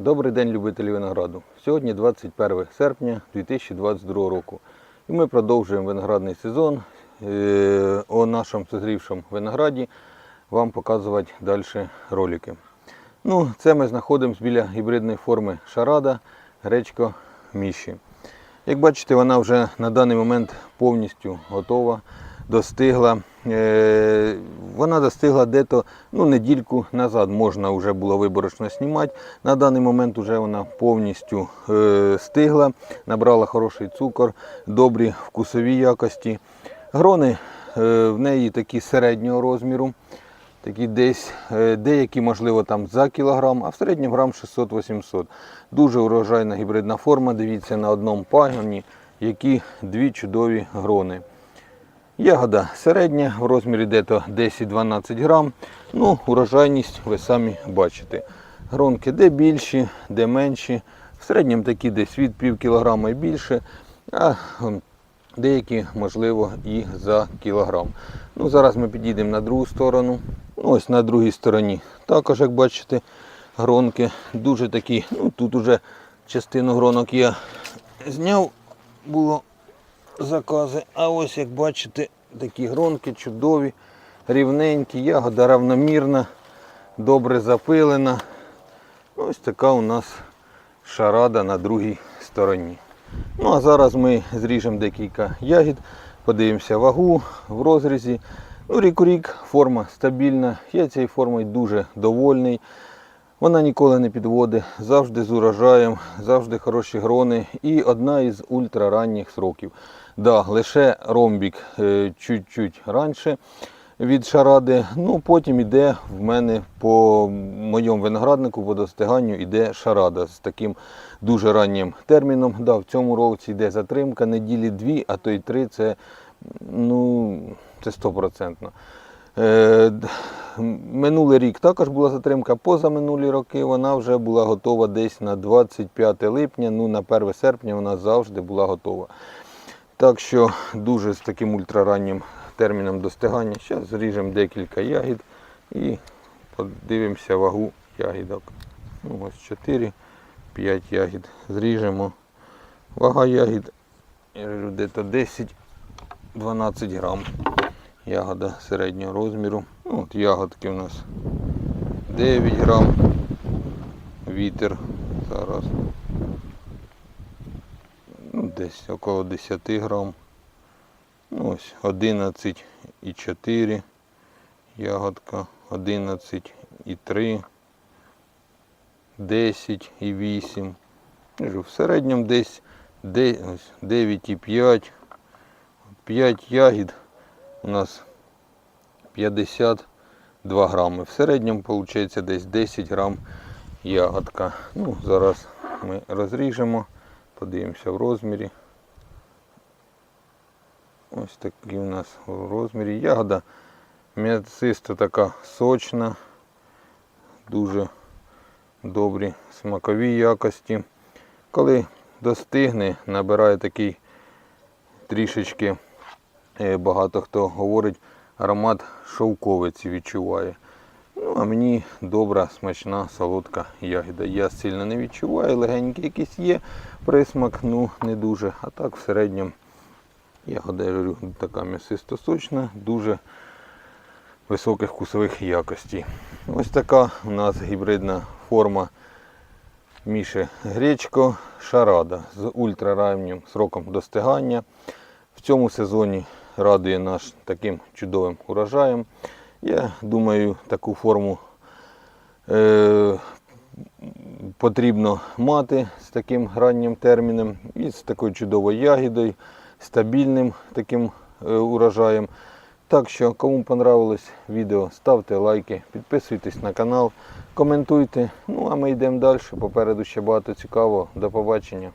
Добрий день, любителі винограду. Сьогодні 21 серпня 2022 року. І ми продовжуємо виноградний сезон. Е, О нашому созрівшому винограді вам показувати далі ролики. Ну, це ми знаходимося біля гібридної форми шарада гречко міші. Як бачите, вона вже на даний момент повністю готова, достигла. Е, Вона достигла дето ну, недільку назад можна вже було виборочно знімати. На даний момент вже вона повністю е, стигла, набрала хороший цукор, добрі вкусові якості. Грони е, в неї такі середнього розміру. Такі десь, е, деякі, можливо, там за кілограм, а в середньому грам 600-800. Дуже урожайна гібридна форма. Дивіться на одному пагоні, які дві чудові грони. Ягода середня, в розмірі дето 10-12 грам. Ну, урожайність ви самі бачите. Гронки де більші, де менші. В середньому такі десь від пів кілограма і більше. А деякі, можливо, і за кілограм. Ну, зараз ми підійдемо на другу сторону. Ну, Ось на другій стороні. Також, як бачите, гронки дуже такі. Ну, тут уже частину гронок я зняв, було закази. А ось, як бачите, такі гронки чудові, рівненькі, ягода равномірна, добре запилена. Ось така у нас шарада на другій стороні. Ну а зараз ми зріжемо декілька ягід, подивимося вагу в розрізі. Ну, рік у рік форма стабільна. Я цією формою дуже довольний. Вона ніколи не підводить, завжди з урожаєм, завжди хороші грони і одна із ультраранніх сроків. Да, лише ромбік е, чуть-чуть раніше від шаради. Ну, потім іде в мене по моєму винограднику по достиганню іде шарада з таким дуже раннім терміном. Да, в цьому році йде затримка, неділі дві, а то й три це ну, це стопроцентно. Е, Минулий рік також була затримка. Позаминулі роки вона вже була готова десь на 25 липня, ну на 1 серпня вона завжди була готова. Так що дуже з таким ультрараннім терміном достигання. Зараз зріжемо декілька ягід і подивимося вагу ягідок. Ну, ось 4, 5 ягід зріжемо. Вага ягід кажу, десь 10-12 грам. Ягода середнього розміру. Ну, от ягодки у нас 9 грам. Вітер зараз. Ну, десь около 10 грам. Ну, ось 11,4 ягодка, 11,3, 10,8. Кажу, В середньому десь 9,5. 5 ягід у нас 52 грами. В середньому виходить десь 10 грам ягодка. Ну, зараз ми розріжемо, подивимося в розмірі. Ось такий у нас в розмірі. Ягода м'ясиста така сочна, дуже добрі смакові якості. Коли достигне, набирає такий трішечки, багато хто говорить, аромат шовковиці відчуває. Ну, а мені добра, смачна, солодка ягода. Я сильно не відчуваю, легенький якийсь є присмак, ну не дуже. А так в середньому ягода я говорю, така м'ясисто-сочна, дуже високих вкусових якостей. Ось така у нас гібридна форма Міші Гречко Шарада з ультрараннім сроком достигання. В цьому сезоні радує наш таким чудовим урожаєм. Я думаю, таку форму е, потрібно мати з таким раннім терміном і з такою чудовою ягідою, стабільним таким е, урожаєм. Так що, кому понравилось відео, ставте лайки, підписуйтесь на канал, коментуйте. Ну а ми йдемо далі. Попереду ще багато цікавого. До побачення.